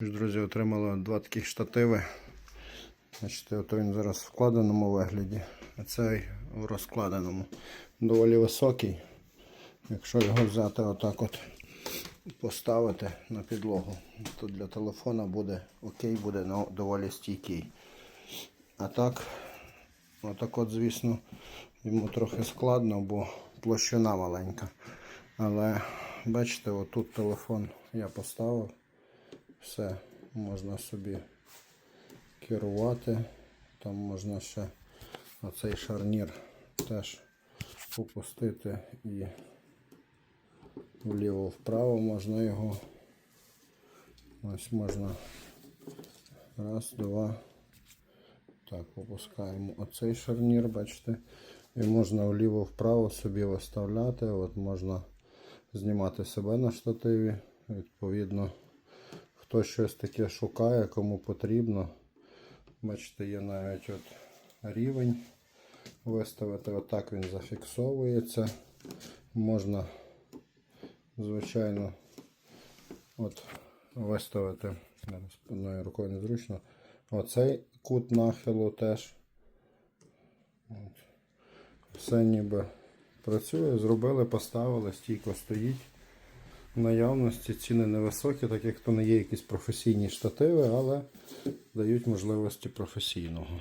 Друзі, отримали два таких штативи. Бачите, ото він зараз в вкладеному вигляді, а цей у розкладеному. Доволі високий. Якщо його взяти отак от поставити на підлогу, то для телефона буде окей, буде ну, доволі стійкий. А так, отак от, звісно, йому трохи складно, бо площина маленька. Але бачите, отут телефон я поставив. Все, можна собі керувати. Там можна ще оцей шарнір теж опустити і вліво-вправо можна його. Ось можна раз, два. Так, опускаємо оцей шарнір, бачите. І можна вліво-вправо собі виставляти. От можна знімати себе на штативі. Відповідно, хто щось таке шукає, кому потрібно. Бачите, є навіть от рівень виставити. Отак він зафіксовується. Можна, звичайно, от виставити. Зараз одною рукою незручно. Оцей кут нахилу теж. От. Все ніби працює. Зробили, поставили, стійко стоїть. Наявності ціни невисокі, так як то не є якісь професійні штативи, але дають можливості професійного.